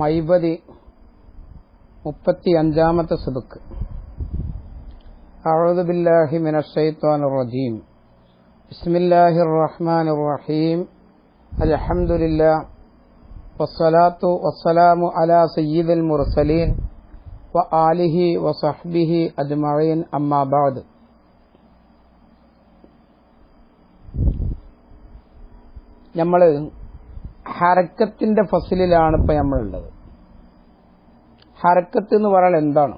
മൈബതി മുപ്പത്തി അഞ്ചാമത്തെ സുതുക്ക് أعوذ بالله من الشيطان الرجيم بسم الله الرحمن الرحيم الحمد لله والصلاة والسلام على سيد المرسلين وآله وصحبه أجمعين أما بعد നമ്മൾ ഹരക്കത്തിന്റെ ഫസിലിലാണ് ഇപ്പൊ നമ്മളുള്ളത്. ഹരക്കത്ത് എന്ന് പറയാൻ എന്താണ്?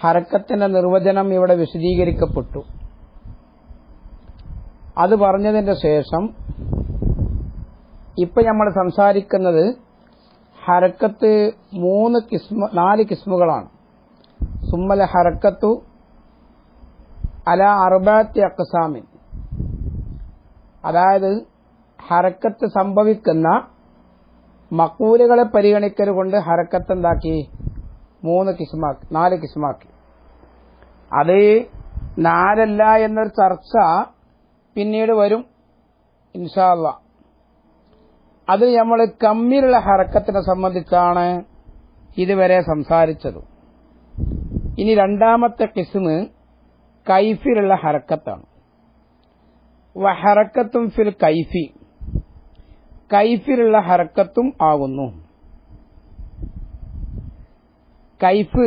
ഹരക്കത്തിന്റെ നിർവചനം ഇവിടെ വിശദീകരിക്കപ്പെട്ടു. അത് പറഞ്ഞതിന്റെ ശേഷം ഇപ്പൊ നമ്മൾ സംസാരിക്കുന്നത് ഹരക്കത്ത് മൂന്ന് കിസ്മ നാല് കിസ്മുകളാണ്. സുമ്മല ഹരക്കത്തു അല അറുബാത്തി അക്സാമിൻ അതായത് ഹരക്കത്ത് സംഭവിക്കുന്ന മക്കൂലുകളെ പരിഗണിക്കൽ കൊണ്ട് എന്താക്കി മൂന്ന് കിസ്മാക്കി നാല് കിസ്മാക്കി. അത് നാലല്ല എന്നൊരു ചർച്ച പിന്നീട് വരും ഇൻഷാല്ല അത് നമ്മൾ കമ്മിലുള്ള ഹരക്കത്തിനെ സംബന്ധിച്ചാണ് ഇതുവരെ സംസാരിച്ചത്. ഇനി രണ്ടാമത്തെ കിസ്മ് കൈഫിലുള്ള ഹരക്കത്താണ്. ഹരക്കത്തും ഫിൽ കൈഫി. കൈഫിലുള്ള ഹറക്കത്തും ആകുന്നു കൈഫ്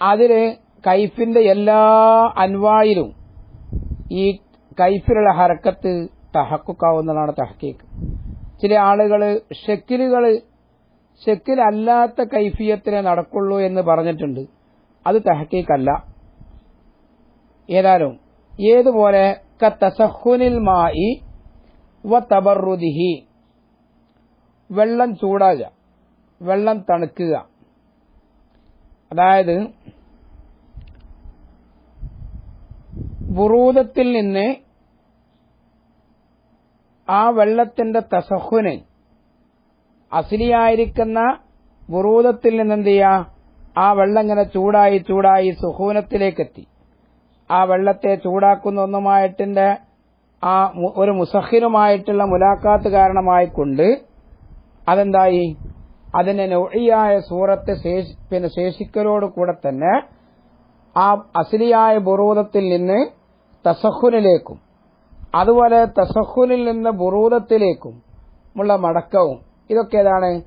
അതിൽ കൈഫിന്റെ എല്ലാ അൻവായിലും ഈ കൈഫിലുള്ള ഹറക്കത്ത് തഹക്കുക്കാവുന്നതാണ് തഹക്കീക്ക് ചില ആളുകൾ ഷെക്കിലുകൾ ഷെക്കിലല്ലാത്ത കൈഫിയത്തിനെ നടക്കുള്ളൂ എന്ന് പറഞ്ഞിട്ടുണ്ട്. അത് തഹക്കീക്കല്ല ഏതായാലും ഏതുപോലെ കത്തസഹുനിൽ മായി വ വെള്ളം ചൂടാകുക. വെള്ളം തണുക്കുക. അതായത് ബുറൂദത്തിൽ നിന്ന് ആ വെള്ളത്തിന്റെ തസഹുന് അസിലിയായിരിക്കുന്ന ബുറൂദത്തിൽ നിന്ന് എന്ത് ചെയ്യാ ആ വെള്ളം ഇങ്ങനെ ചൂടായി ചൂടായി സുഹൂനത്തിലേക്കെത്തി. ആ വെള്ളത്തെ ചൂടാക്കുന്ന ഒന്നുമായിട്ടിന്റെ ആ ഒരു മുസഹിനുമായിട്ടുള്ള മുലാഖാത്ത് കാരണമായിക്കൊണ്ട് അതെന്തായി? അതിന്റെ നൊഴിയായ സൂറത്ത് പിന്നെ ശേഷിക്കലോട് കൂടെ തന്നെ ആ അസിലിയായ ബുറൂദത്തിൽ നിന്ന് തസഹുനിലേക്കും അതുപോലെ തസഹുനിൽ നിന്ന് ബുറൂദത്തിലേക്കും ഉള്ള മടക്കവും ഇതൊക്കെ ഏതാണ്?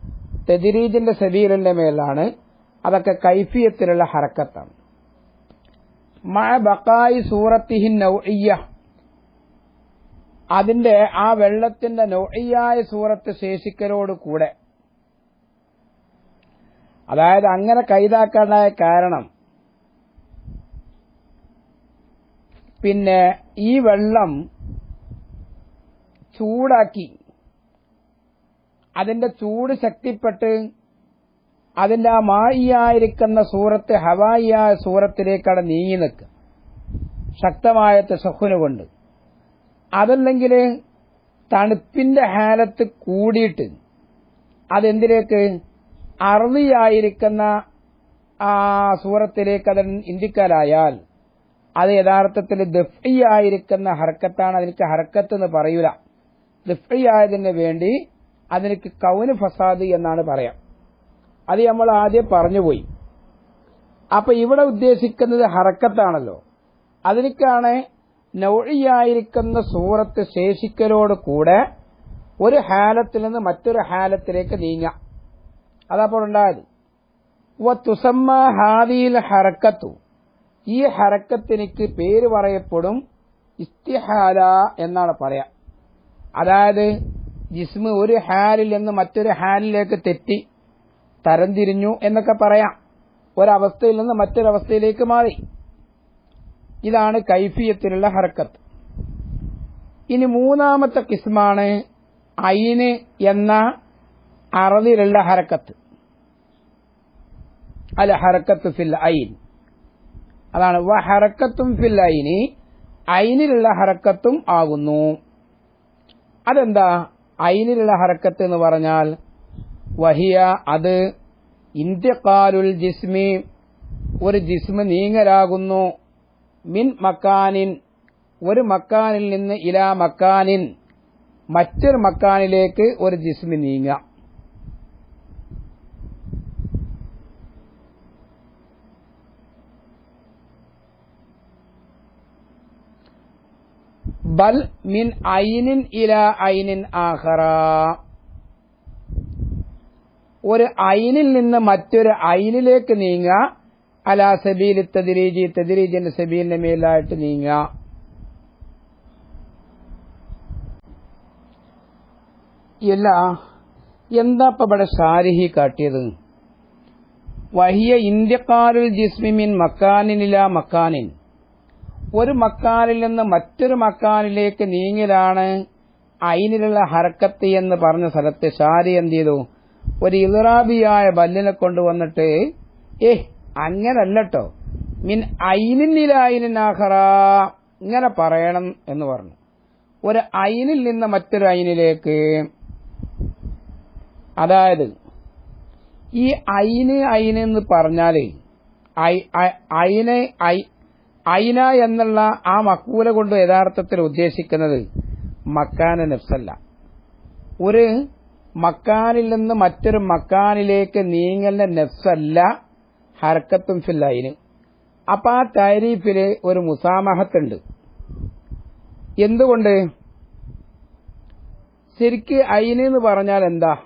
തെജിരീജിന്റെ സബീലിന്റെ മേലാണ്. അതൊക്കെ കൈഫിയത്തിലുള്ള ഹറക്കത്താണ്. മഴ ബക്കായി സൂറത്തിഹിൻ നൗഇയ്യ. അതിന്റെ ആ വെള്ളത്തിന്റെ നൗഇയായ സൂറത്ത് ശേഷിക്കലോട് കൂടെ. അതായത് അങ്ങനെ കൈതാക്കാനായ കാരണം പിന്നെ ഈ വെള്ളം ചൂടാക്കി അതിന്റെ ചൂട് ശക്തിപ്പെട്ട് അതിന്റെ ആ മായിയായിരിക്കുന്ന സൂറത്ത് ഹവായിയായ സൂറത്തിലേക്കാണ് നീങ്ങി നിൽക്കുക. ശക്തമായ തെസഹുനുകൊണ്ട് കൊണ്ട്. അതല്ലെങ്കിൽ തണുപ്പിന്റെ ഹാലത്ത് കൂടിയിട്ട് അതെന്തിലേക്ക്? അറുതിയായിരിക്കുന്ന ആ സൂറത്തിലേക്ക് അത് ഇന്ത്യക്കാലായാൽ അത് യഥാർത്ഥത്തിൽ ദഫ്ഇയായിരിക്കുന്ന ഹർക്കത്താണ്. അതിനക്ക് ഹർക്കത്ത് എന്ന് പറയൂല. ദഫ്ഇയായതിന് വേണ്ടി അതിനക്ക് കൗന് ഫസാദ് എന്നാണ് പറയാം. അത് നമ്മൾ ആദ്യം പറഞ്ഞുപോയി. അപ്പൊ ഇവിടെ ഉദ്ദേശിക്കുന്നത് ഹറക്കത്താണല്ലോ അതിനേക്കാണ് നൗഴിയായിരിക്കുന്ന സൂറത്ത് ശേഷിക്കലോട് കൂടെ ഒരു ഹാലത്തിൽ നിന്ന് മറ്റൊരു ഹാലത്തിലേക്ക് നീങ്ങാം. അതപ്പോൾ ഉണ്ടായത്. തുസമ്മ ഹാദിയിൽ ഹറക്കത്തു. ഈ ഹറക്കത്തിനിക്ക് പേര് പറയപ്പെടും ഇസ്തിഹാല എന്നാണ് പറയാ. അതായത് ജിസ്മ് ഒരു ഹാലിൽ നിന്ന് മറ്റൊരു ഹാലിലേക്ക് തെറ്റി തരംതിരിഞ്ഞു എന്നൊക്കെ പറയാം. ഒരവസ്ഥയിൽ നിന്ന് മറ്റൊരവസ്ഥയിലേക്ക് മാറി. ഇതാണ് കൈഫിയത്തിലുള്ള ഹർക്കത്ത്. ഇനി മൂന്നാമത്തെ കിസ്മാണ് ഐന് എന്ന അറവിലുള്ള ഹരക്കത്ത് അല്ല ഹരക്കത്ത് ഫിൽ ഐൻ. അതാണ് വ ഹറക്കത്തും ഫിൽ ഐനി ഐനിലുള്ള ഹറക്കത്തും ആകുന്നു. അതെന്താ? ഐനിലുള്ള ഹറക്കത്ത് എന്ന് പറഞ്ഞാൽ വഹിയ അത് ഇന്ത്യക്കാലുൽ ജിസ്മി ഒരു ജിസ്മ നീങ്ങലാകുന്നു. മിൻ മക്കാനിൻ ഒരു മക്കാനിൽ നിന്ന് ഇലാ മക്കാനിൻ മറ്റൊരു മക്കാനിലേക്ക് ഒരു ജിസ്മി നീങ്ങ. ബൽ മിൻ ഐനിൻ ഇല ഐനിൻ ആഖറ. ഒരു ഐനിൽ നിന്ന് മറ്റൊരു ഐനിലേക്ക് നീങ്ങുക അലാ സബീൽ തദിരീജി തദിരീജിന്റെ സബീലിന്റെ മേലായിട്ട് നീങ്ങുക. ഇല്ല എന്താ ഇപ്പൊ ഇവിടെ ഷാരിഹി കാട്ടിയത്? വഹിയ ഇന്ത്യക്കാരുൽ ജിസ്മിമിൻ മക്കാനിനില മക്കാനിൻ ഒരു മക്കാനിൽ നിന്ന് മറ്റൊരു മക്കാനിലേക്ക് നീങ്ങലാണ് അയിനിലുള്ള ഹരക്കത്ത് എന്ന് പറഞ്ഞ സ്ഥലത്ത് ഷാരി എന്ത് ചെയ്തു? ഒരു ഇറാബിയായ ബല്ലിനെ കൊണ്ടുവന്നിട്ട് ഏ അങ്ങനല്ലട്ടോ. മിൻ അയിനിന്നില അയിനാഹറ ഇങ്ങനെ പറയണം എന്ന് പറഞ്ഞു. ഒരു ഐനിൽ നിന്ന് മറ്റൊരു ഐനിലേക്ക് അതായത് ഈ ഐന് ഐന് എന്ന് പറഞ്ഞാൽ ഐന ഐന എന്നുള്ള ആ മക്കൂല കൊണ്ട് യഥാർത്ഥത്തിൽ ഉദ്ദേശിക്കുന്നത് മക്കാന നഫ്സല്ല. ഒരു മക്കാനിൽ നിന്ന് മറ്റൊരു മക്കാനിലേക്ക് നീങ്ങലിന്റെ നഫ്സല്ല. ഹർക്കത്തും ഫില്ലായിന് അപ്പൊ ആ താരീഫിൽ ഒരു മുസാമഹത്തുണ്ട്. എന്തുകൊണ്ട്? ശരിക്ക് അയിന് എന്ന് പറഞ്ഞാൽ എന്താ?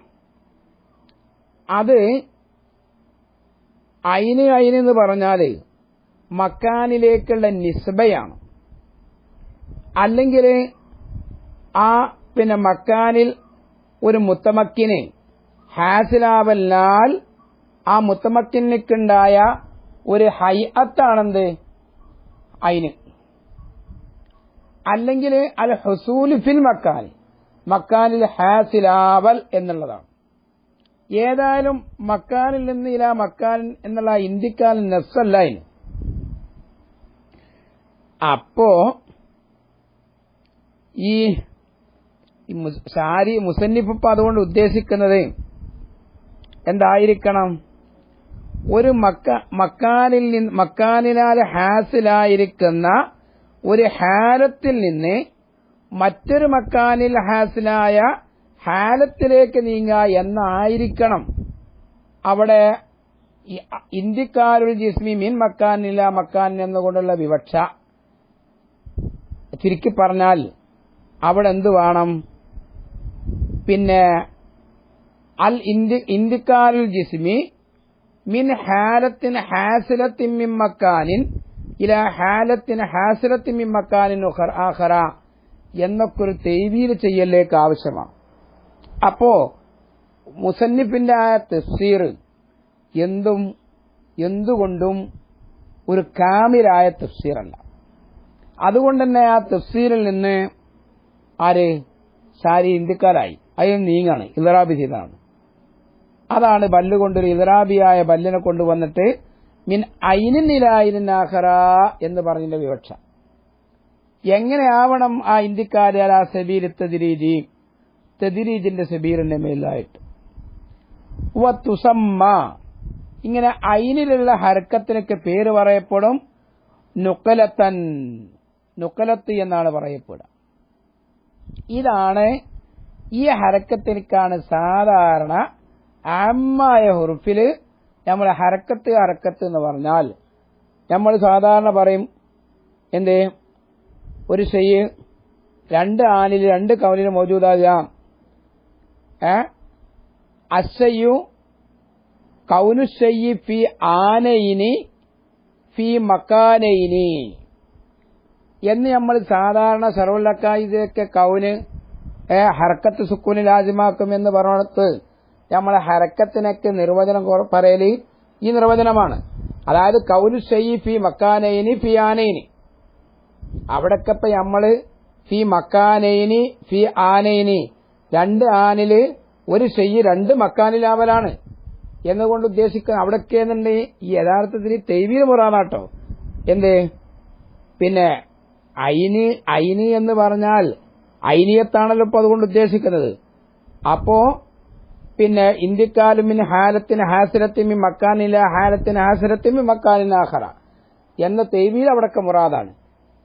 അത് അയിന് അയിന് എന്ന് പറഞ്ഞാൽ മക്കാനിലേക്കുള്ള നിസ്ബയാണ്. അല്ലെങ്കിൽ ആ പിന്നെ മക്കാനിൽ ഒരു മുത്തമക്കിനെ ഹാസിലാവല്ലാൽ ആ മുത്തമക്കിനുണ്ടായ ഒരു ഹൈഅത്താണെന്ത്? അയിന്. അല്ലെങ്കിൽ അൽ ഹസൂലു ഫിൽ മക്കാൻ. മക്കാനിൽ ഹാസിലാവൽ എന്നുള്ളതാണ്. ഏതായാലും മക്കാനിൽ നിന്ന് ഇല മക്കാൻ എന്നുള്ള ഇന്ത്യക്കാൽ നെസ്സല്ല ഇനി അപ്പോ ഈ ഷാരി മുസന്നിഫ് അതുകൊണ്ട് ഉദ്ദേശിക്കുന്നത് എന്തായിരിക്കണം? ഒരു മക്ക മക്കാനിൽ നിന്ന് മക്കാനിനാൽ ഹാസിലായിരിക്കുന്ന ഒരു ഹാലത്തിൽ നിന്ന് മറ്റൊരു മക്കാനിൽ ഹാസിലായ ഹാലത്തിലേക്ക് നീങ്ങുക എന്നായിരിക്കണം. അവിടെ ഇന്ത്യക്കാരുടെ ജിസ്മി മീൻ മക്കാനില്ല മക്കാൻ എന്നുകൊണ്ടുള്ള വിവക്ഷ. ചുരുക്കി പറഞ്ഞാൽ അവിടെ എന്ത് വേണം? പിന്നെ അൽ ഇന്ത്യക്കാരുൽ ജിസ്മി മിൻ ഹാലത്തിന് ഹാസിലത്തിൻ മിൻ മക്കാനിൻ ഇല മിൻ മക്കാനിൻ ആഖറ എന്നൊക്കെ ഒരു തെയ്വീൽ ചെയ്യലേക്ക് ആവശ്യമാണ്. അപ്പോ മുസന്നിഫിന്റെ ആ തഫ്സീർ എന്തും എന്തുകൊണ്ടും ഒരു കാമിലായ തഫ്സീറല്ല. അതുകൊണ്ട് തന്നെ ആ തഫ്സീറിൽ നിന്ന് ആര്? സാരി ഇന്ത്യക്കാരായി. അതിന് നീങ്ങാണ്. ഇതറാബി ചെയ്താണ് അതാണ് ബല്ലുകൊണ്ട് ഒരു ഇതരാബിയായ ബല്ലിനെ കൊണ്ടുവന്നിട്ട് മിൻ അയിനിലായിനാഹറ എന്ന് പറഞ്ഞതിന്റെ വിവക്ഷ. എങ്ങനെയാവണം ആ ഇന്ത്യക്കാരെ ആ സെബീർ തെതിരീജി തെതിരീജിന്റെ സബീറിന്റെ മേലായിട്ട്. തുസമ്മ ഇങ്ങനെ അയിനിലുള്ള ഹരക്കത്തിനൊക്കെ പേര് പറയപ്പെടും. നുക്കലത്തൻ. നുക്കലത്ത് എന്നാണ് പറയപ്പെടുക. ഇതാണ് ഈ ഹരക്കത്തിനാണ് സാധാരണ ആമായ ഹുറുഫിൽ നമ്മൾ ഹരക്കത്ത് ഹരക്കത്ത് എന്ന് പറഞ്ഞാൽ നമ്മൾ സാധാരണ പറയും എന്ത്? ഒരു ഷെയ് രണ്ട് ആനിൽ രണ്ട് കവലിൽ മൗജൂദാകാം അസയ്യു കൗനു കൗനുഷയ്യി ഫി ആനയിനി ഫി മക്കാനയിനി. എന്ന് നമ്മൾ സാധാരണ സർവലക്കായിതൊക്കെ കൗന് ഹർക്കത്ത് സുക്കൂന് ലാജിമാക്കും എന്ന് പറഞ്ഞിടത്ത് നമ്മളെ ഹരക്കത്തിനൊക്കെ നിർവചനം പറയൽ ഈ നിർവചനമാണ്. അതായത് കൗലു ഷെയ്യി ഫി മക്കാനൈനി ഫി ആനൈനി. അവിടൊക്കെ ഇപ്പൊ നമ്മൾ ഫി മക്കാനൈനി ഫി ആനൈനി. രണ്ട് ആനിൽ ഒരു ഷെയ്യ് രണ്ട് മക്കാനിലാവലാണ്. എന്നുകൊണ്ട് ഉദ്ദേശിക്കുന്ന അവിടൊക്കെ ഈ യഥാർത്ഥത്തിൽ തെയ്വീൽ മുറാനാട്ടോ എന്ത്? പിന്നെ ഐന് ഐനി എന്ന് പറഞ്ഞാൽ ഐനിയത്താണല്ലോ ഇപ്പൊ അതുകൊണ്ട് ഉദ്ദേശിക്കുന്നത്. അപ്പോ പിന്നെ ഇന്ത്യക്കാലുമിൻ ഹാലത്തിന് ഹാസിരത്തിമി മക്കാനില ഹാലത്തിന് ഹാസിരത്തിമി മക്കാനിനാഹറ എന്ന തെയ്വീൽ അവിടൊക്കെ മുറാദാണ്.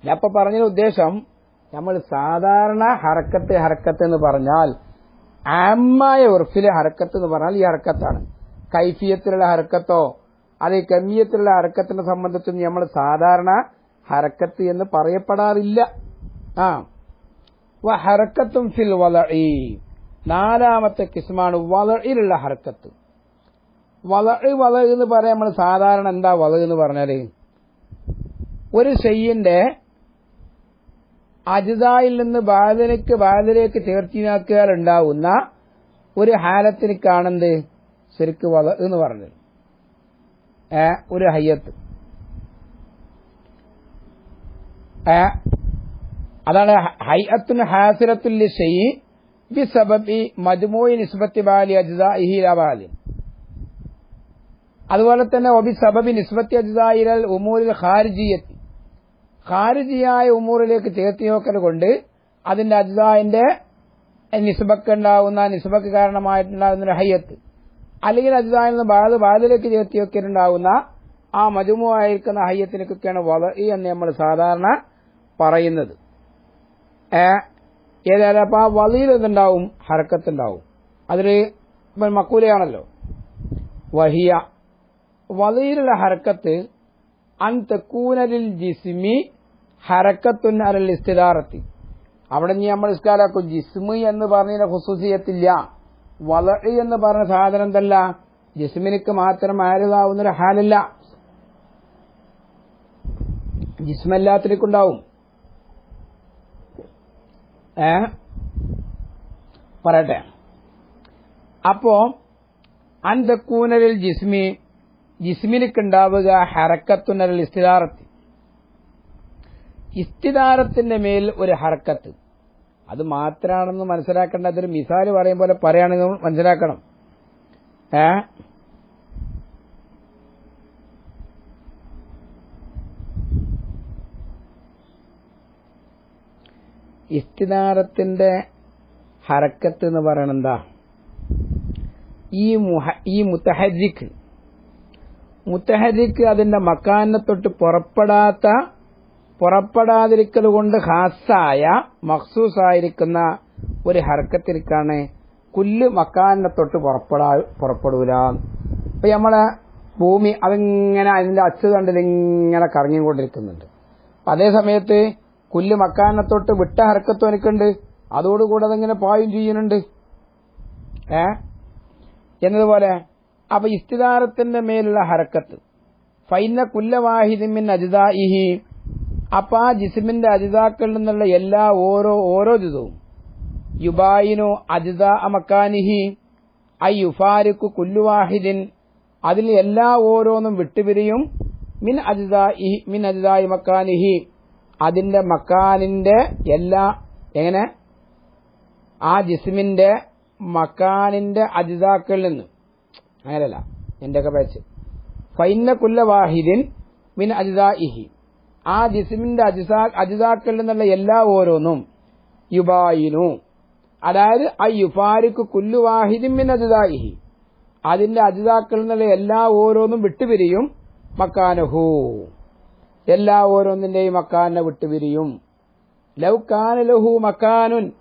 ഞാൻ പറഞ്ഞ ഉദ്ദേശം നമ്മൾ സാധാരണ ഹറക്കത്ത് ഹറക്കത്ത് എന്ന് പറഞ്ഞാൽ ആമായ ഉറഫിലെ ഹറക്കത്ത് എന്ന് പറഞ്ഞാൽ ഈ ഹറക്കത്താണ്. കൈഫിയത്തിലുള്ള ഹറക്കത്തോ അത് കമ്മിയത്തിലുള്ള ഹറക്കത്തിനെ സംബന്ധിച്ചൊന്നും നമ്മൾ സാധാരണ ഹറക്കത്ത് എന്ന് പറയപ്പെടാറില്ല. ആ. ഹറക്കത്തും ഫിൽ വളഇ നാലാമത്തെ കിസ്മാണ് വളയിലുള്ള ഹർക്കത്ത്. വള വള എന്ന് പറയാൻ നമ്മൾ സാധാരണ എന്താ വള എന്ന് പറഞ്ഞാൽ? ഒരു ഷെയ്യിന്റെ അജിതായിൽ നിന്ന് ബാദലേക്ക് ബാദലേക്ക് ചേർത്തിനാക്കിയാൽ ഉണ്ടാവുന്ന ഒരു ഹാലത്തിന് കാണുന്നത് ശരിക്ക് വള എന്ന് പറഞ്ഞത്. ഏ ഒരു ഹയ്യത്ത്. അതാണ് ഹൈഅത്തുൻ ഹാസിറത്തുൽ ഷെയ്യി ബി സബബി മജ്മൂഇ നിസ്ബത്തി ബാലി അജ്സാഇഹി ലബാലി അതുപോലെ തന്നെ ഒബി സബബി നിസ്ബത്തി അജ്സായിരൽ ഉമൂരിൽ ഖാരിജിയത്തി ഖാരിജിയായ ഉമൂറിലേക്ക് ചേർത്തി നോക്കൽ കൊണ്ട് അതിന്റെ അജ്സായിന്റെ നിസ്ബക്ക് ഉണ്ടാവുന്ന നിസ്ബക്ക് കാരണമായിട്ടുണ്ടാകുന്ന ഹയ്യത്ത് അല്ലെങ്കിൽ അജ്സായിൽ നിന്ന് ബാധ ബാധിലേക്ക് ചേർത്തി വെക്കലുണ്ടാവുന്ന ആ മജുമുവായിരിക്കുന്ന ഹയ്യത്തിനൊക്കെയാണ് വളർ എന്ന് നമ്മൾ സാധാരണ പറയുന്നത്. ഏതായാലും അപ്പൊ ആ വലയിൽ എന്തുണ്ടാവും? ഹരക്കത്തുണ്ടാവും അതിൽ മക്കൂലയാണല്ലോ. വഹിയ. വലിയിലുള്ള ഹരക്കത്ത് അൻ തെക്കൂനലിൽ ജിസ്മി ഹരക്കത്തുൻ അലൽ ഇസ്തിദാറത്തി. അവിടെ നീ നമ്മൾ ഇസ്കാലാക്കും ജിസ്മി എന്ന് പറഞ്ഞതിന് ഹുസൂസിയത്തില്ല വള എന്ന് പറഞ്ഞ സാധനം എന്തല്ല? ജിസ്മിനിക്ക് മാത്രം ആരുതാവുന്നൊരു ഹാലല്ല. ജിസ്മല്ലാത്തിലേക്കുണ്ടാവും പറയട്ടെ. അപ്പോ അന്തക്കൂനലിൽ ജിസ്മി ജിസ്മിനിക്കുണ്ടാവുക ഹറക്കത്തുനലിൽ ഇസ്തിദാറത്തി. ഇസ്തിദാരത്തിന്റെ മേൽ ഒരു ഹറക്കത്ത് അത് മാത്രമാണെന്ന് മനസ്സിലാക്കേണ്ട. അതൊരു മിസാൽ പറയും പോലെ പറയുകയാണെങ്കിൽ മനസ്സിലാക്കണം. ഏ? ഇസ്തിദാരത്തിന്റെ ഹറക്കത്ത് എന്ന് പറയണ എന്താ ഈ ഈ മുത്തഹജിക്ക് മുത്തഹജിക്ക് അതിന്റെ മക്കാനെ തൊട്ട് പുറപ്പെടാത്ത പുറപ്പെടാതിരിക്കൽ കൊണ്ട് ഹാസായ മഖ്സൂസായിരിക്കുന്ന ഒരു ഹർക്കത്തിലേക്കാണ് കുല്ല് മക്കാനെ തൊട്ട് പുറപ്പെടാ പുറപ്പെടൂല. ഇപ്പൊ നമ്മളെ ഭൂമി അതിങ്ങനെ അതിന്റെ അച്ചു കണ്ടിൽ ഇങ്ങനെ കറങ്ങിക്കൊണ്ടിരിക്കുന്നുണ്ട് അതേ സമയത്ത് കുല്ല് മക്കാനെ തൊട്ട് വിട്ട ഹർക്കത്തും എനിക്കുണ്ട്. അതോടുകൂടെ അതിങ്ങനെ പായും ചെയ്യുന്നുണ്ട്. ഏ? എന്നതുപോലെ അപ്പൊ ഇസ്തിദാരത്തിന്റെ മേലുള്ള ഹർക്കത്ത്. ഫൈന കുല്ലവാഹിദിമിൻ അജിതാഇഹി അപ്പൊ ആ ജിസിമിന്റെ അജിതാക്കളിൽ നിന്നുള്ള എല്ലാ ഓരോ ഓരോ ജിതവും യുബായിനു അജിത അമക്കാനിഹി ഐ യുഫാരിക്കു കുല്ലുവാഹിദിൻ. അതിൽ എല്ലാ ഓരോന്നും വിട്ടുപിരിയും മിൻ അജിതായി മിൻ അജിതായി മക്കാനിഹി. അതിന്റെ മക്കാനിന്റെ എല്ലാ എങ്ങനെ? ആ ജിസ്മിന്റെ മക്കാനിന്റെ അജിതാക്കളിൽ നിന്ന്. അങ്ങനെയല്ല എന്റെയൊക്കെ പേച്ച് ഫൈന കുല്ലവാഹിദിൻ മിൻ അജിതാഇഹി ആ ജിസ്മിന്റെ അജിസാ അജിതാക്കളിൽ നിന്നുള്ള എല്ലാ ഓരോന്നും യുബായിനു. അതായത് ആ യുഫാരിക്ക് കുല്ലുവാഹിദിൻ മിൻ അജിതാ ഇഹി അതിന്റെ അജിതാക്കളിൽ നിന്നുള്ള എല്ലാ ഓരോന്നും വിട്ടുപിരിയും മക്കാനഹു. എല്ലാ ഓരോന്നിന്റെയും മക്കാനെ വിട്ടുപിരിയും. ലൗക്കാന ലഹു മക്കാനുൻ.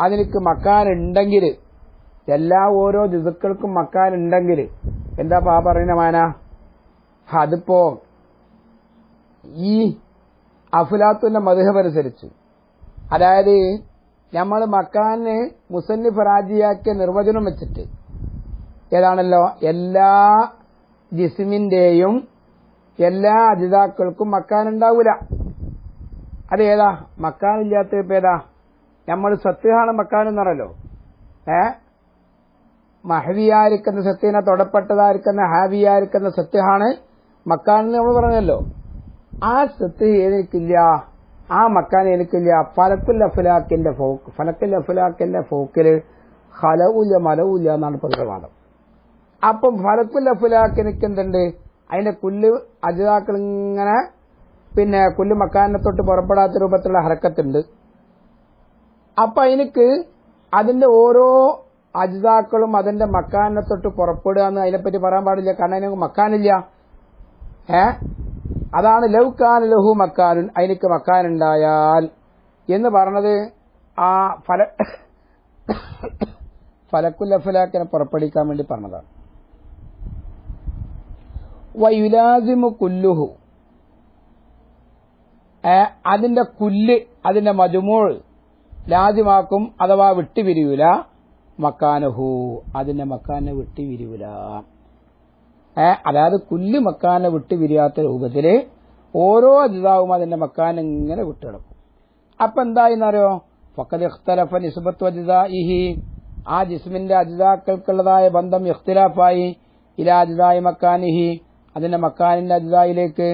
അതിനക്ക് മക്കാൻ ഉണ്ടെങ്കിൽ എല്ലാ ഓരോ ജുസുക്കൾക്കും മക്കാൻ ഉണ്ടെങ്കിൽ എന്താ പാ പറയുന്ന മാന? അതിപ്പോ ഈ അഫുലാത്തുന്റെ മധുഹമനുസരിച്ച് അതായത് നമ്മൾ മക്കാനെ മുസന്നിഫ് റാജിയാക്കിയ നിർവചനം വെച്ചിട്ട് ഏതാണല്ലോ? എല്ലാ ജിസ്മിന്റെയും എല്ലാ അജിതാക്കൾക്കും മക്കാനുണ്ടാവൂല. അതേതാ? മക്കാനില്ലാത്ത ഏതാ? നമ്മൾ സത്യമാണ് മക്കാൻ എന്നറല്ലോ ഏ? മഹവിയായിരിക്കുന്ന സത്യനെ തൊടപ്പെട്ടതായിരിക്കുന്ന ഹാവിയായിരിക്കുന്ന സത്യമാണ് മക്കാൻ എന്ന് നമ്മൾ പറഞ്ഞല്ലോ. ആ സത്യ എനിക്കില്ല. ആ മക്കാൻ എനിക്കില്ല. ഫലക്കുൽ അഫുലാക്കിന്റെ ഫോക്ക് ഫലക്കുൽ അഫുലാക്കിന്റെ ഫോക്കിൽ ഹലവുല്ല മലവുല്ല എന്നാണ് പ്രതിവാദം അപ്പം ഫലക്കുൽ അഫുലാക്ക് എന്തുണ്ട് അതിന്റെ കുല്ല് അജിതാക്കൾ ഇങ്ങനെ പിന്നെ കുല്ല് മക്കാനെ തൊട്ട് പുറപ്പെടാത്ത രൂപത്തിലുള്ള ഹറക്കത്തുണ്ട് അപ്പൊ അതിനക്ക് അതിന്റെ ഓരോ അജിതാക്കളും അതിന്റെ മക്കാനെ തൊട്ട് പുറപ്പെടുക എന്ന് അതിനെപ്പറ്റി പറയാൻ പാടില്ല. കാരണം അതിനു മക്കാനില്ല. ഏ? അതാണ് ലൗക്കാൻ ലഹു മക്കാനുൻ അതിനക്ക് മക്കാനുണ്ടായാൽ. എന്ന് പറഞ്ഞത് ആ ഫല ഫലക്കുല്ലഫലാക്കിനെ പുറപ്പെടുവിക്കാൻ വേണ്ടി പറഞ്ഞതാണ്. വയുലാസിമു കുല്ലുഹു. അതിന്റെ കുല്ല് അതിന്റെ മജുമോൾ ലാസിമാക്കും അഥവാ വിട്ടുപിരിയൂല മക്കാനഹു. അതിന്റെ മക്കാനെ വിട്ടുപിരിയൂല അതായത് കുല്ല് മക്കാനെ വിട്ടുപിരിയാത്ത രൂപത്തിൽ ഓരോ അജിതാവും അതിന്റെ മക്കാൻ ഇങ്ങനെ വിട്ടുകിടക്കും. അപ്പൊ എന്തായിന്നറിയോ ഫക്കത് ഇഖ്തലഫ നിസ്ബത്ത് അജിതാഇഹി ആ ജിസ്മിന്റെ അജിതാക്കൾക്കുള്ളതായ ബന്ധം ഇഖ്തിലാഫായി. ഇല അജിതായി മക്കാനിഹി. അതിന്റെ മക്കാനിന്റെ അതിതായിലേക്ക്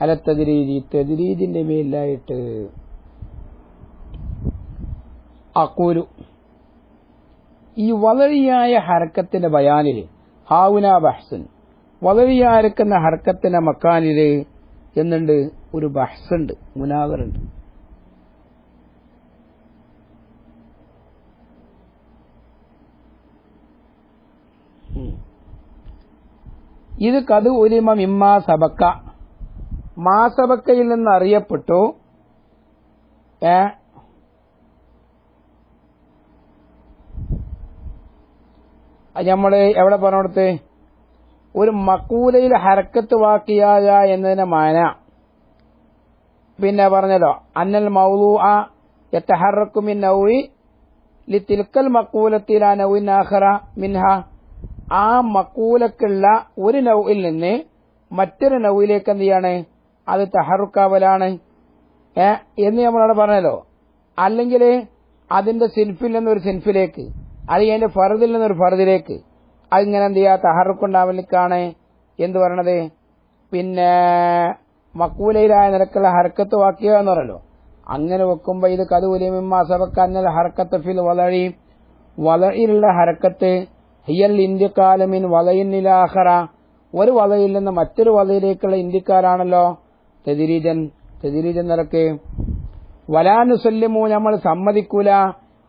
അല തദ്രീജി തദ്രീജിന്റെ മേലായിട്ട് അക്കൂരു ഈ വളരിയായ ഹരക്കത്തിന്റെ ബയാനിൽ ഹാവുന ബഹ്സൻ വളരിയായിരിക്കുന്ന ഹരക്കത്തിന്റെ മക്കാനിൽ എന്നുണ്ട് ഒരു ബഹ്സുണ്ട് മുനാവറുണ്ട്. ഇത് കത് ഉലിമ മിമ്മാ സബക്ക. മാസബക്കയിൽ നിന്ന് അറിയപ്പെട്ടു. ഏ? നമ്മൾ എവിടെ പറഞ്ഞോടത്ത് ഒരു മക്കൂലയിൽ ഹരക്കത്ത് വാക്കിയായ എന്നതിനെ മാന. പിന്നെ പറഞ്ഞല്ലോ അന്നൽ മൗലു ആ യത്തഹറക്കുമിൻ ലി തിൽക്കൽ മക്കൂലത്തിൽ ആ നൌയിൻ ആഖറ മിൻഹ. ആ മക്കൂലക്കുള്ള ഒരു നൗയിൽ നിന്ന് മറ്റൊരു നൗയിലേക്ക് എന്ത് ചെയ്യാണ്? അത് തഹറുക്കാവലാണ്. എന്ന് നമ്മളവിടെ പറഞ്ഞല്ലോ. അല്ലെങ്കിൽ അതിന്റെ സിൻഫിൽ നിന്നൊരു സിൻഫിലേക്ക് അല്ലെങ്കിൽ അതിന്റെ ഫറുദിൽ നിന്നൊരു ഫറുദിലേക്ക് അതിങ്ങനെ എന്ത് ചെയ്യുക? തഹറുക്കുണ്ടാവലിക്കാണ്. എന്ത് പറയണത്? പിന്നെ മക്കൂലയിലായ നിരക്കുള്ള ഹർക്കത്ത് വാക്കിയ എന്ന് പറയല്ലോ. അങ്ങനെ വെക്കുമ്പോ ഇത് കതുലിമിമാസബക്കന്നൽ ഹർക്കത്ത് ഫിൽ വളഴി വളയിലുള്ള ഹരക്കത്ത് ഹിയൽ ഇന്ത്യക്കാലമിൻ വളയിന്നിലാഹറ ഒരു വലയിൽ നിന്ന് മറ്റൊരു വലയിലേക്കുള്ള ഇന്ത്യക്കാരാണല്ലോ. തെതിരീജൻ തെതിരീജൻ നിരക്ക്. വലാനുസല്യമോ നമ്മൾ സമ്മതിക്കൂല.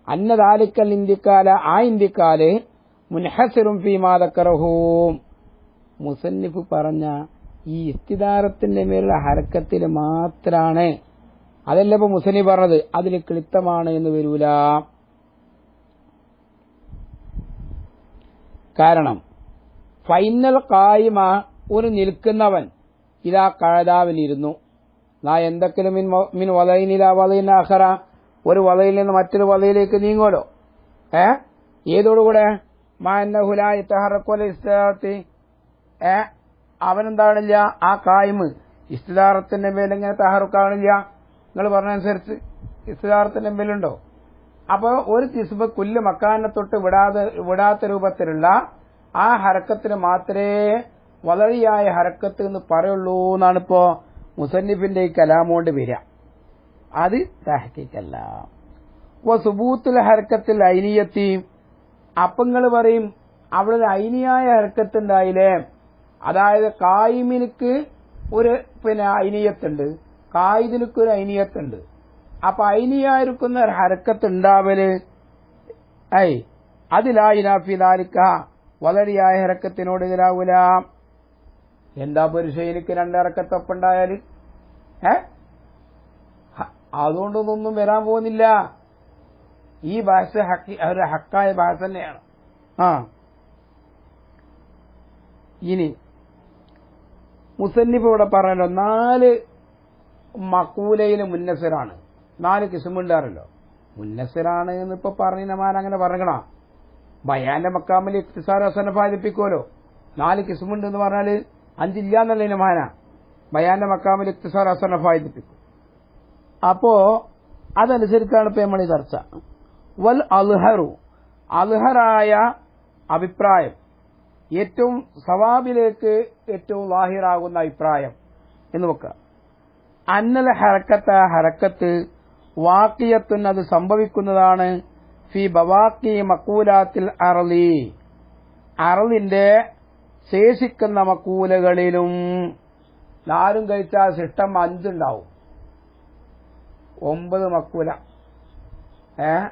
അന്നതാലിക്കൽ ഇന്ത്യക്കാല ആ ഇന്ത്യക്കാൽ മുൻഹസിറും ഫീമാതക്കറഹൂം മുസന്നിഫ് പറഞ്ഞ ഈ ഇസ്തിദാരത്തിന്റെ മേലുള്ള ഹരക്കത്തിൽ മാത്രാണ്. അതല്ല ഇപ്പൊ മുസനി പറഞ്ഞത്? അതിൽ ക്ലിത്തമാണ് എന്ന് വരൂല. ഫൈനൽ കായിമ ഒരു നിൽക്കുന്നവൻ ഇതാ കഴതാവിനിരുന്നു നാ എന്തെങ്കിലും മിൻ മിൻ വളയിനില വളയിനാഹറ ഒരു വലയിൽ നിന്ന് മറ്റൊരു വലയിലേക്ക് നീങ്ങോലോ ഏ? ഏതോടുകൂടെ മാന്നഹുലായി ഏ? അവനെന്താണില്ല ആ കായ്മ് ഇസ്തിദാറത്തിന്റെ മേലിങ്ങനെ തഹറുക്കാണില്ല നിങ്ങൾ പറഞ്ഞനുസരിച്ച് ഇസ്തിദാറത്തിന്റെ മേലുണ്ടോ? അപ്പൊ ഒരു തിസ്ബ് കുല്ല് മക്കാനെ തൊട്ട് വിടാതെ വിടാത്ത രൂപത്തിലുള്ള ആ ഹരക്കത്തിന് മാത്രമേ വളരെയായ ഹരക്കത്ത് എന്ന് പറയുള്ളൂ എന്നാണ് ഇപ്പോ മുസന്നിഫിന്റെ ഈ കലാമോണ്ട് വരിക. അത് തഹക്കിക്കല്ല. സുബൂത്തുൽ ഹരക്കത്തിൽ ഐനിയത്തി അപ്പങ്ങൾ പറയും അവിടെ ഐനിയായ ഹരക്കത്ത് ഉണ്ടായില്ലേ? അതായത് കായിമിനിക്ക് ഒരു പിന്നെ ഐനിയത്തുണ്ട് കായിദിനിക്ക് ഒരു ഐനിയത്തുണ്ട് അപ്പൊ അയിനിയായിരിക്കുന്ന ഒരു ഹരക്കത്ത് ഉണ്ടാവൽ ഐ അതിലായിനാഫി ദാലിക്ക വളരെയായ ഹരക്കത്തിനോട് എതിരാവൂല. എന്താ പുരുഷയിലേക്ക് രണ്ടിറക്കത്തൊപ്പുണ്ടായാൽ ഏ? അതുകൊണ്ടൊന്നും വരാൻ പോകുന്നില്ല. ഈ ഭാഷ ഒരു ഹക്കായ ഭാഷ തന്നെയാണ്. ആ. ഇനി മുസന്നിഫ് ഇവിടെ പറഞ്ഞല്ലോ നാല് മക്കൂലയിലെ മുന്നസിറാണ് നാല് കിസുമുണ്ടാറല്ലോ മുന്നസിറാണ് എന്ന് ഇപ്പൊ പറഞ്ഞ മാൻ അങ്ങനെ പറഞ്ഞണ ബയാന്റെ മക്കാമിൽ ഇക്തിസാര ഹസനെ ഫാദിപ്പിക്കുമല്ലോ നാല് കിസുമുണ്ട് എന്ന് പറഞ്ഞാൽ അഞ്ചില്ല എന്നുള്ള മാന. ബയാന്റെ മക്കാമിൽ ഇക്തിസാര സനഫാദിപ്പിക്കും ഫാദിപ്പിക്കും അപ്പോ അതനുസരിച്ചാണ് ഇപ്പൊ നമ്മൾ ചർച്ച. വൽ അൽഹറു. അൽഹറായ അഭിപ്രായം. ഏറ്റവും സവാബിലേക്ക് ഏറ്റവും ലാഹിറാകുന്ന അഭിപ്രായം എന്ന് വെക്കുക. അന്നല ഹറക്കത്ത ഹരക്കത്ത് വാക്കിയത്തുൻ അത് സംഭവിക്കുന്നതാണ്. ഫി ബവാക്കി മക്കൂലാത്തിൽ അറലി അറലിന്റെ ശേഷിക്കുന്ന മക്കൂലകളിലും നാലും കഴിച്ചാൽ ശിഷ്ടം അഞ്ചുണ്ടാവും. ഒമ്പത് മക്കൂല. ഏ?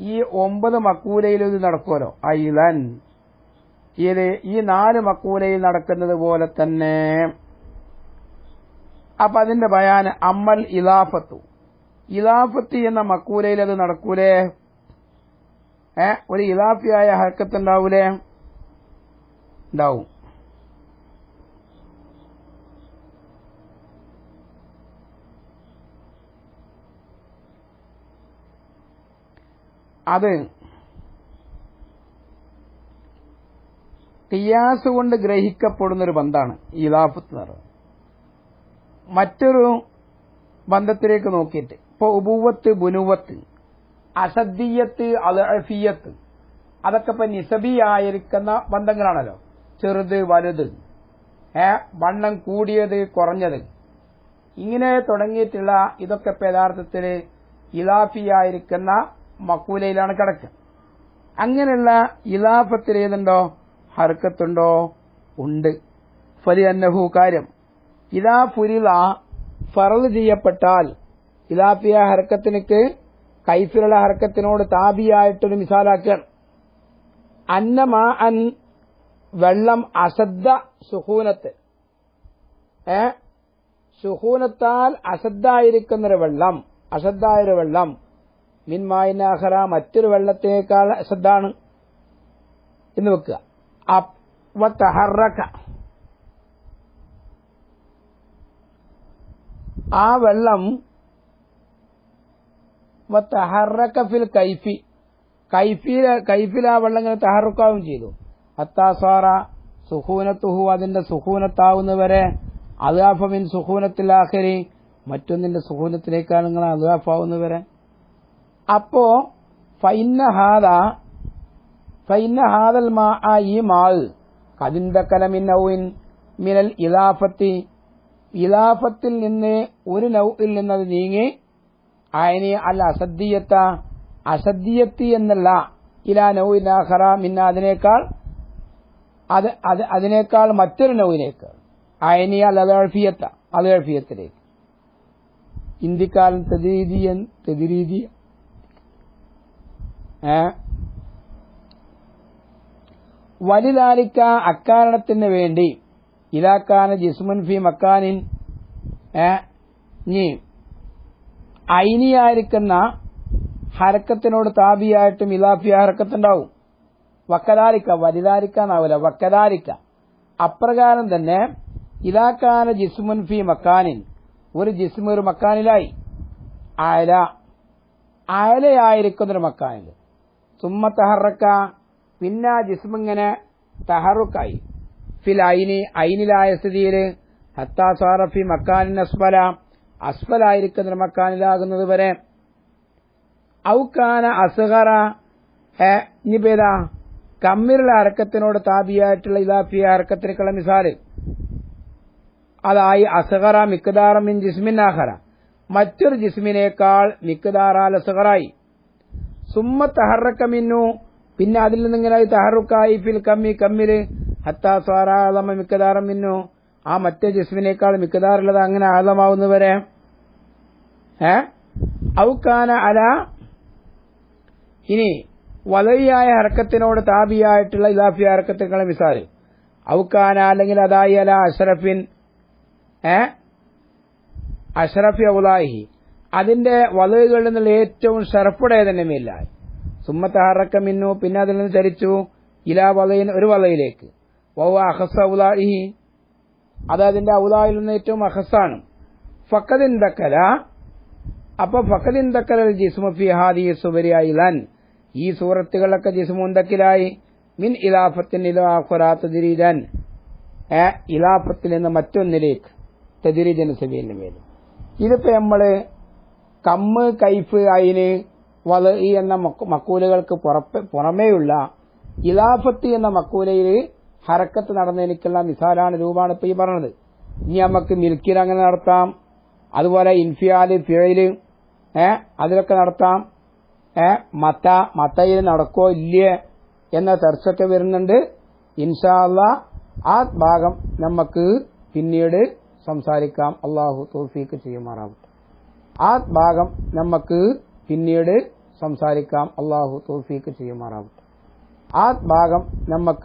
ഈ ഒമ്പത് മക്കൂലയിൽ ഇത് നടക്കുമല്ലോ. ഐലൻ. ഇത് ഈ നാല് മക്കൂലയിൽ നടക്കുന്നത് പോലെ തന്നെ. അപ്പൊ അതിന്റെ ബയാന് അമ്മൽ ഇലാഫത്തു. ഇലാഫത്തി എന്ന മക്കൂലയിൽ അത് നടക്കൂലേ? ഏ? ഒരു ഇലാഫിയായ ഹർക്കത്ത് ഉണ്ടാവൂലേ? ഉണ്ടാവും. അത് കിയാസ് കൊണ്ട് ഗ്രഹിക്കപ്പെടുന്നൊരു ബന്ധാണ് ഇലാഫത്ത് എന്ന് പറയുന്നത്. മറ്റൊരു ബന്ധത്തിലേക്ക് നോക്കിയിട്ട്. ഇപ്പൊ ഉപൂവത്ത് ബുനുവത്ത് അസദ്ദീയത്ത് അലഫിയത്ത് അതൊക്കെ ഇപ്പൊ നിസബിയായിരിക്കുന്ന ബന്ധങ്ങളാണല്ലോ. ചെറുത് വലുത്. ഏ വണ്ണം കൂടിയത് കുറഞ്ഞത്. ഇങ്ങനെ തുടങ്ങിയിട്ടുള്ള ഇതൊക്കെ ഇപ്പൊ യഥാർത്ഥത്തിൽ ഇലാഫിയായിരിക്കുന്ന മക്കൂലയിലാണ് കിടക്കുക. അങ്ങനെയുള്ള ഇലാഫത്തിൽ ഏതുണ്ടോ? ഹർക്കത്തുണ്ടോ? ഉണ്ട്. ഫലി അന്നഹു കാര്യം. ഇതാ ഫുരില ഫറൽ ചെയ്യപ്പെട്ടാൽ ഇലാഫിയ ഹർക്കത്തിനക്ക് കൈഫിലുള്ള ഹർക്കത്തിനോട് താബിയായിട്ടൊരു മിസാലാക്കുകയാണ് അന്നമാ അൻ വെള്ളം അസദ്ദ സുഹൂനത്ത്. ഏ? സുഹൂനത്താൽ അസദ്ദായിരിക്കുന്നൊരു വെള്ളം അസദ്ദായൊരു വെള്ളം മിൻമായിനാഹറ മറ്റൊരു വെള്ളത്തിനേക്കാൾ അസദ്ദാണ്. എന്ന് വെക്കുക. ആ വെള്ളം ഫിൽ കൈഫി. കൈഫി കൈഫിൽ ആ വെള്ളം ഇങ്ങനെ തഹറുക്കാവും ചെയ്തു. അത്താസാറ സുഹൂനത്തുഹു അതിന്റെ സുഹൂനത്താവുന്നവരെ അതാഫമിൻ സുഹൂനത്തിലാഹരി മറ്റൊന്നിന്റെ സുഹൂനത്തിലേക്കാണ് നിങ്ങൾ അതാഫാവുന്നവരെ അപ്പോ ഫൈന്ന ഹാദ ഫൈന്ന ഹാദൽ മാ ഈ മാവ് കതിന്തക്കലമിൻ മിനൽ ഇലാഫത്തി ഇലാഫത്തിൽ നിന്ന് ഒരു നൗയിൽ നിന്നത് നീങ്ങി അയനി അൽ അസദ്ദീയത്ത അസദ്ദീയത്തി എന്നല്ല ഇലാ നൗയിനാഹറ മിന്ന അതിനേക്കാൾ അത് അത് അതിനേക്കാൾ മറ്റൊരു നൗവിനേക്കാൾ അയനി അൽ അലഴഫിയത്ത അലഴഫിയത്തിലേക്ക് ഇന്ത്യക്കാരൻ തെതിരീതിയൻ തെതിരീതി വലുതാലിക്ക അക്കാരണത്തിന് വേണ്ടി ഇലാക്കാന ജിസ്മുൻ ഫി മക്കാനിൻ ഇനി ഐനിയായിരിക്കുന്ന ഹരക്കത്തിനോട് താപിയായിട്ടും ഇലാഫിയ ഹരക്കത്തുണ്ടാവും. വക്കതാരിക്ക വലുതാരിക്ക എന്നാവില്ല വക്കതാരിക്ക അപ്രകാരം തന്നെ ഇലാക്കാന ജിസ്മുൻ ഫി മക്കാനിൻ ഒരു ജിസ്മു ഒരു മക്കാനിലായി. ആയല അയലയായിരിക്കുന്നൊരു മക്കാനിൽ സുമ്മ തഹറക്ക പിന്നെ ജിസ്മിങ്ങനെ തഹറുക്കായി. ഫിൽ ഐനി ഐനിലായ സ്ഥിതിയിൽ ഹത്താസാറഫി മക്കാനിൻ അസ്ഫല അസ്ഫലായിരിക്കുന്ന മക്കാനിലാകുന്നത് വരെ. ഔക്കാന അസുഹറ ഇനിപ്പേതാ കമ്മിലുള്ള അറക്കത്തിനോട് താപിയായിട്ടുള്ള ഇലാഫിയ അറക്കത്തിനേക്കുള്ള മിസാൽ. അതായി അസഹറ മിക്കദാറ മിൻ ജിസ്മിൻ ആഹറ മറ്റൊരു ജിസ്മിനേക്കാൾ മിക്കദാറാൽ അസഹറായി സുമ്മ തഹറക്കമിന്നു പിന്നെ അതിൽ നിന്നിങ്ങനെ തഹറുക്കായി ഫിൽ കമ്മി കമ്മിൽ ഹത്താ സ്വാറാളമ മിക്കതാറം മിന്നു. ആ മറ്റേ ജിസ്മിനേക്കാൾ മിക്കതാറുള്ളത് അങ്ങനെ ആഴമാവുന്നവരെ ഏ? ഔക്കാന അല. ഇനി വലയായ ഹർക്കത്തിനോട് താപിയായിട്ടുള്ള ഇലാഫിയ ഹർക്കത്തിനുള്ള മിസാൽ ഔക്കാന അല്ലെങ്കിൽ അതായി അല അഷറഫിൻ. ഏ? അഷറഫി ഔലാഹി അതിന്റെ വലവുകളിൽ നിന്നുള്ള ഏറ്റവും ഷറഫുടേതന്നെ മേലായി സുമ്മത്ത് അറക്കം മിന്നു. പിന്നെ അതിൽ നിന്ന് ചരിച്ചു. ഇലാ വലയിൻ ഒരു വലയിലേക്ക്. വൗ അഹസ ഔലാഹി അത് അതിന്റെ ഔലായിൽ നിന്ന് ഏറ്റവും അഹസാണ് ഫക്കദിൻ ദക്കല അപ്പൊ ദക്കല ജിസ്മഫി ഹാദി സുബരിയായിലൻ ഈ സൂറത്തുകളൊക്കെ ജിസ്മുന്തക്കിലായി മിൻ ഇലാഫത്തിൻ ഇലാഖുറാത്ത് ദിരീജൻ ഇലാഫത്തിൽ നിന്ന് മറ്റൊന്നിലേക്ക് തെതിരിജന സബീലിന് മേലും. ഇതിപ്പോ നമ്മൾ കമ്മ് കൈഫ് അയിന് വല എന്ന മക്കൂലുകൾക്ക് പുറമേയുള്ള ഇലാഫത്ത് എന്ന മക്കൂലയിൽ ഹരക്കത്ത് നടന്നതിനുള്ള മിസാലാണ് രൂപമാണ് ഇപ്പൊ ഈ പറഞ്ഞത്. ഇനി നമുക്ക് മിൽക്കിൽ അങ്ങനെ നടത്താം. അതുപോലെ ഇൻഫിയാൽ ഫിഴയിൽ ഏ അതിലൊക്കെ നടത്താം. ഏ മത്ത മത്തയിൽ നടക്കോ ഇല്ലേ എന്ന ചർച്ചയൊക്കെ വരുന്നുണ്ട്. ഇൻഷാല്ല ആ ഭാഗം നമുക്ക് പിന്നീട് സംസാരിക്കാം. അള്ളാഹു തോഫീക്ക് ചെയ്യുമാറാവട്ടെ. ആ ഭാഗം നമുക്ക് പിന്നീട് സംസാരിക്കാം. അള്ളാഹു തോഫീക്ക് ചെയ്യുമാറാവട്ടെ. ആ ഭാഗം നമുക്ക്